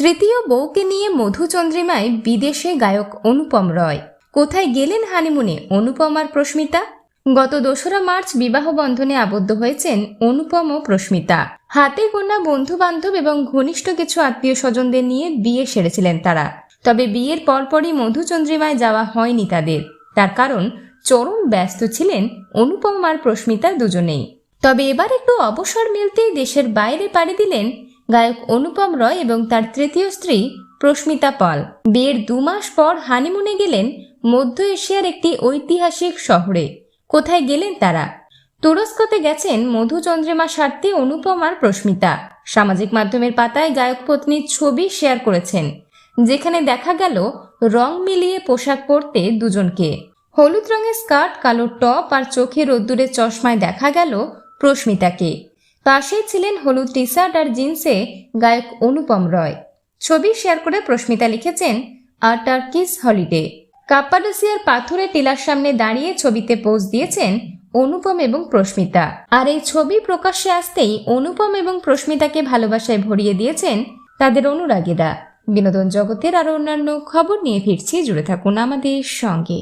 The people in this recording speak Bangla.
তৃতীয় বউকে নিয়ে মধুচন্দ্রিমায় বিদেশে গায়ক অনুপম রয়। কোথায় গেলেন হানিমুনে অনুপম আর প্রস্মিতা গত দোসরা মার্চ বিবাহ বন্ধনে আবদ্ধ হয়েছেন অনুপম ও প্রস্মিতা হাতে গোনা বন্ধু বান্ধব এবং ঘনিষ্ঠ কিছু আত্মীয় স্বজনদের নিয়ে বিয়ে সেরেছিলেন তারা। তবে বিয়ের পরপরই মধুচন্দ্রিমায় যাওয়া হয়নি তাদের। তার কারণ, চরম ব্যস্ত ছিলেন অনুপম আর প্রস্মিতা দুজনেই। তবে এবার একটু অবসর মিলতেই দেশের বাইরে পাড়ি দিলেন গায়ক অনুপম রয় এবং তার তৃতীয় স্ত্রী প্রস্মিতা পাল। বিয়ের দু মাস পর হানিমুনে গেলেন মধ্য এশিয়ার একটি ঐতিহাসিক শহরে। কোথায় গেলেন তারা? তুরস্কতে গেছেন মধুচন্দ্রিমা স্বার্থে অনুপম আর প্রস্মিতা সামাজিক মাধ্যমের পাতায় গায়ক পত্নীর ছবি শেয়ার করেছেন। যেখানে দেখা গেল রং মিলিয়ে পোশাক পরতে দুজনকে। হলুদ রঙের স্কার্ট, কালো টপ আর চোখে রোদ্দুরে চশমায় দেখা গেল প্রস্মিতাকে পাশেই ছিলেন হলুদ টি শার্ট আর জিন্সে গায়ক অনুপম রয়। ছবি শেয়ার করে প্রস্মিতা লিখেছেন আর টার্কিস হলিডে? কাপ্পাডোসিয়ার পাথুরে টিলার সামনে দাঁড়িয়ে ছবিতে পোজ দিয়েছেন অনুপম এবং প্রস্মিতা আর এই ছবি প্রকাশ্যে আসতেই অনুপম এবং প্রস্মিতাকে ভালোবাসায় ভরিয়ে দিয়েছেন তাদের অনুরাগীরা। বিনোদন জগতের আরও অন্যান্য খবর নিয়ে ফিরছি, জুড়ে থাকুন আমাদের সঙ্গে।